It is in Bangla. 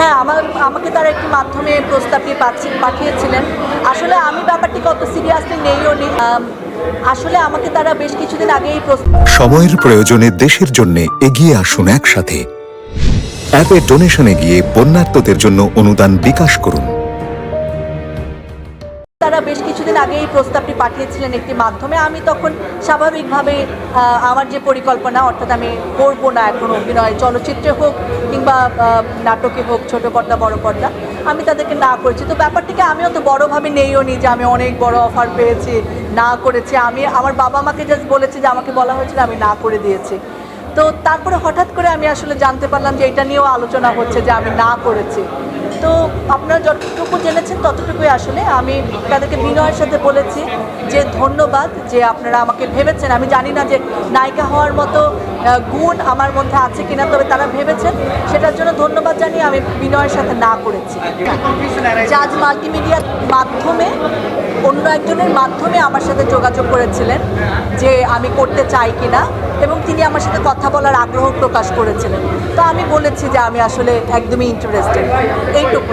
হ্যাঁ আমার, আমাকে তারা একটি মাধ্যমে প্রস্তাবটি পাঠিয়েছিলেন। আসলে আমি ব্যাপারটি কত সিরিয়াসলি নেইও নেই আসলে আমাকে তারা বেশ কিছুদিন আগেই সময়ের প্রয়োজনে দেশের জন্য এগিয়ে আসুন একসাথে। অ্যাপে ডোনেশনে গিয়ে বন্যার্তদের জন্য অনুদান বিকাশ করুন। তারা বেশ কিছুদিন আগে এই প্রস্তাবটি পাঠিয়েছিলেন একটি মাধ্যমে। আমি তখন স্বাভাবিকভাবে আমার যে পরিকল্পনা, অর্থাৎ আমি করব না এখন অভিনয়, চলচ্চিত্রে হোক কিংবা নাটকে হোক, ছোট পর্দা, বড় পর্দা, আমি তাদেরকে না করেছি। তো ব্যাপারটিকে আমিও তো বড়োভাবে নেইও নি যে আমি অনেক বড় অফার পেয়েছি, না করেছি। আমি, আমার বাবা মাকে জাস্ট বলেছি যে আমাকে বলা হয়েছিল আমি না করে দিয়েছি। তো তারপরে হঠাৎ করে আমি আসলে জানতে পারলাম যে এটা নিয়েও আলোচনা হচ্ছে যে আমি না করেছি। তো আপনারা যতটুকু জেনেছেন, ততটুকুই আসলে। আমি তাদেরকে বিনয়ের সাথে বলেছি যে ধন্যবাদ, যে আপনারা আমাকে ভেবেছেন। আমি জানি না যে নায়িকা হওয়ার মতো গুণ আমার মধ্যে আছে কিনা, তবে তারা ভেবেছেন। সেটার জন্য ধন্যবাদ জানিয়ে আমি বিনয়ের সাথে না করেছি। জাজ মাল্টিমিডিয়ার মাধ্যমে, অন্য একজনের মাধ্যমে আমার সাথে যোগাযোগ করেছিলেন যে আমি করতে চাই কিনা। এবং তিনি আমার সাথে কথা বলার আগ্রহ প্রকাশ করেছিলেন। তো আমি বলেছি যে আমি আসলে একদমই ইন্টারেস্টেড এইটুকু।